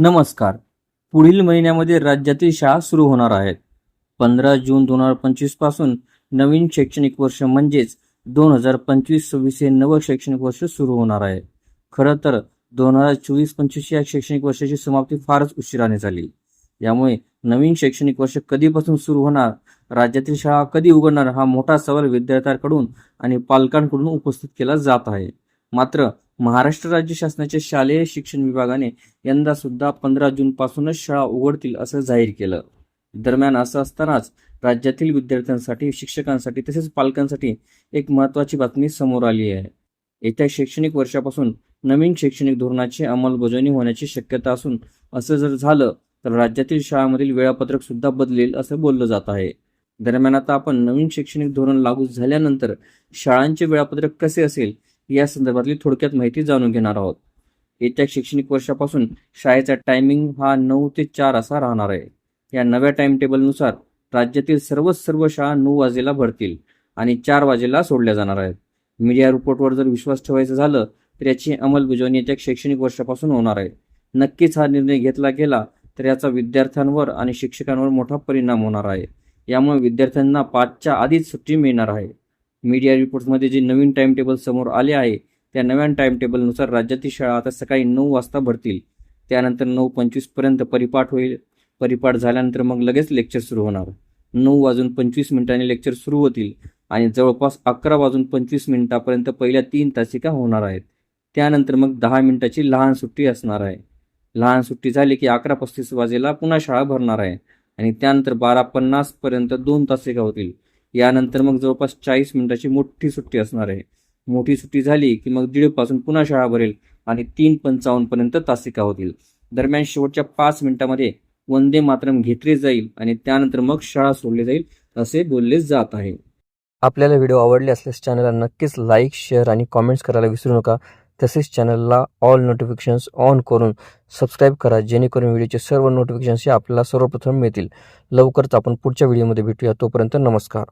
नमस्कार. पुढील महिन्यामध्ये राज्यातील शाळा सुरू होणार आहेत. पंधरा जून दोन हजार पंचवीसपासून नवीन शैक्षणिक वर्ष म्हणजेच दोन हजार पंचवीस सव्वीस हे नवं शैक्षणिक वर्ष सुरू होणार आहे. खरं तर दोन हजार चोवीस पंचवीस या शैक्षणिक वर्षाची समाप्ती फारच उशिराने झाली. यामुळे नवीन शैक्षणिक वर्ष कधीपासून सुरू होणार राज्यातील शाळा कधी उघडणार हा मोठा सवाल विद्यार्थ्यांकडून आणि पालकांकडून उपस्थित केला जात आहे. मात्र महाराष्ट्र राज्य शासनाच्या शालेय शिक्षण विभागाने यंदा सुद्धा पंधरा जून पासूनच शाळा उघडतील असं जाहीर केलं. दरम्यान असं असतानाच राज्यातील विद्यार्थ्यांसाठी शिक्षकांसाठी तसेच पालकांसाठी एक महत्त्वाची बातमी समोर आली आहे. येत्या शैक्षणिक वर्षापासून नवीन शैक्षणिक धोरणाची अंमलबजावणी होण्याची शक्यता असून असं जर झालं तर राज्यातील शाळांमधील वेळापत्रक सुद्धा बदलेल असं बोललं जात आहे. दरम्यान आता आपण नवीन शैक्षणिक धोरण लागू झाल्यानंतर शाळांचे वेळापत्रक कसे असेल या संदर्भातली थोडक्यात माहिती जाणून घेणार आहोत. येत्या शैक्षणिक वर्षापासून शाळेचा टायमिंग हा नऊ ते चार असा राहणार आहे. या नव्या टाइम टेबलनुसार राज्यातील सर्वच सर्व शाळा नऊ वाजेला भरतील आणि चार वाजेला सोडल्या जाणार आहेत. मीडिया रिपोर्टवर जर विश्वास ठेवायचा झालं तर याची अंमलबजावणी येत्या शैक्षणिक वर्षापासून होणार आहे. नक्कीच हा निर्णय घेतला गेला तर याचा विद्यार्थ्यांवर आणि शिक्षकांवर मोठा परिणाम होणार आहे. यामुळे विद्यार्थ्यांना पाचच्या आधीच सुट्टी मिळणार आहे. मीडिया रिपोर्ट्समध्ये जे नवीन टाइमटेबल समोर आले आहे त्या नव्या टाइमटेबलनुसार राज्यातील शाळा आता सकाळी नऊ वाजता भरतील. त्यानंतर नऊ पंचवीसपर्यंत परिपाठ होईल. परिपाठ झाल्यानंतर मग लगेच लेक्चर सुरू होणार. नऊ वाजून पंचवीस मिनिटांनी लेक्चर सुरू होतील आणि जवळपास अकरा वाजून पंचवीस मिनिटापर्यंत पहिल्या तीन तासिका होणार आहेत. त्यानंतर मग दहा मिनिटाची लहान सुट्टी असणार आहे. लहान सुट्टी झाली की अकरा पस्तीस वाजेला पुन्हा शाळा भरणार आहे आणि त्यानंतर बारा पन्नासपर्यंत दोन तासिका होतील. यानंतर मग जवळपास चाळीस मिनिटाची मोठी सुट्टी असणार आहे. मोठी सुट्टी झाली की मग दीडपासून पुन्हा शाळा भरेल आणि तीन पंचावन्नपर्यंत तासिका होतील. दरम्यान शेवटच्या पाच मिनिटामध्ये वंदे मातरम घेतले जाईल आणि त्यानंतर मग शाळा सोडली जाईल असे बोलले जात आहे. आपल्याला व्हिडिओ आवडले असल्यास चॅनलला नक्कीच लाईक शेअर आणि कॉमेंट्स करायला विसरू नका. तसेच चॅनलला ऑल नोटिफिकेशन्स ऑन करून सबस्क्राईब करा जेणेकरून व्हिडिओचे सर्व नोटिफिकेशन्स हे आपल्याला सर्वप्रथम मिळतील. लवकरच आपण पुढच्या व्हिडिओमध्ये भेटूया. तोपर्यंत नमस्कार.